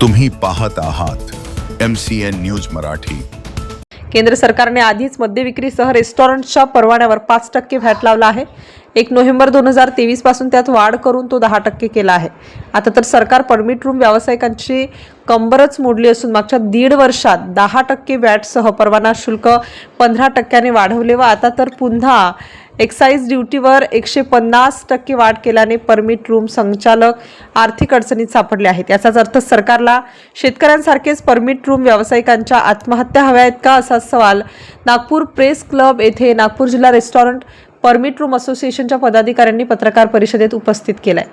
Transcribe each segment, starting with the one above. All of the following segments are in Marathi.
तुम्ही पाहत आहात M C N news Marathi. केंद्र सरकारने आधीच मद्य विक्रीसह रेस्टॉरंटच्या परवान्यावर पाच टक्के व्हॅट लावला आहे. एक नोव्हेंबर दोन हजार तेवीसपासून त्यात वाढ करून तो दहा टक्के केला आहे. आता तर सरकार परमिट रूम व्यावसायिकांची कंबरच मोडली असून मागच्या दीड वर्षात दहा टक्के व्हॅटसह परवाना शुल्क पंधरा टक्क्याने वाढवले व आता तर पुन्हा एक्साईज ड्युटीवर एकशे पन्नास टक्के वाढ केल्याने परमिट रूम संचालक आर्थिक अडचणीत सापडले आहेत. याचाच अर्थ सरकारला शेतकऱ्यांसारखेच परमिट रूम व्यावसायिकांच्या आत्महत्या हव्या आहेत का असा सवाल नागपूर प्रेस क्लब येथे नागपूर जिल्हा रेस्टॉरंट परमिट रूम असोसिएशनच्या पदाधिकाऱ्यांनी पत्रकार परिषदेत उपस्थित केलाय.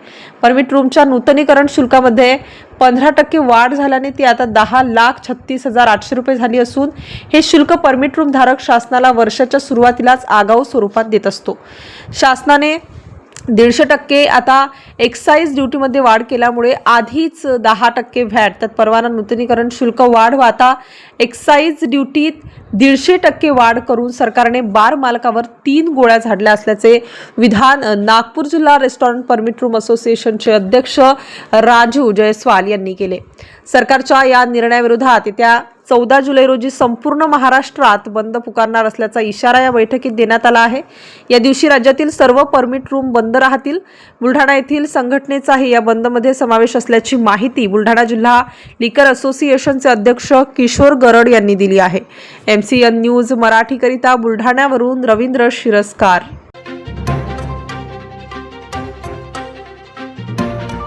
परमिट रूमच्या नूतनीकरण शुल्कामध्ये पंधरा टक्के वाढ झाल्याने ती आता दहा लाख छत्तीस हजार आठशे रुपये झाली असून हे शुल्क परमिट रूम धारक शासनाला वर्षाच्या सुरुवातीलाच आगाऊ स्वरूपात देत असतो. शासनाने दीडशे टक्के आता एक्साईज ड्युटीमध्ये वाढ केल्यामुळे आधीच दहा टक्के व्हॅट त्यात परवाना नूतनीकरण शुल्क वाढ व आता एक्साईज ड्युटीत दीडशे टक्के वाढ करून सरकारने बार मालकावर तीन गोळ्या झाडल्या असल्याचे विधान नागपूर जिल्हा रेस्टॉरंट परमिट रूम असोसिएशनचे अध्यक्ष राजू जयस्वाल यांनी केले. सरकारच्या या निर्णयाविरोधात येत्या चौदा जुलै रोजी संपूर्ण महाराष्ट्रात बंद पुकारणार असल्याचा इशारा या बैठकीत देण्यात आला आहे. या दिवशी राज्यातील सर्व परमिट रूम बंद राहतील. बुलढाणा येथील संघटनेचाही या बंदमध्ये समावेश असल्याची माहिती बुलढाणा जिल्हा लिकर असोसिएशनचे अध्यक्ष किशोर गरड यांनी दिली आहे. एम सी एन न्यूज मराठीकरिता बुलढाण्यावरून रवींद्र शिरस्कार.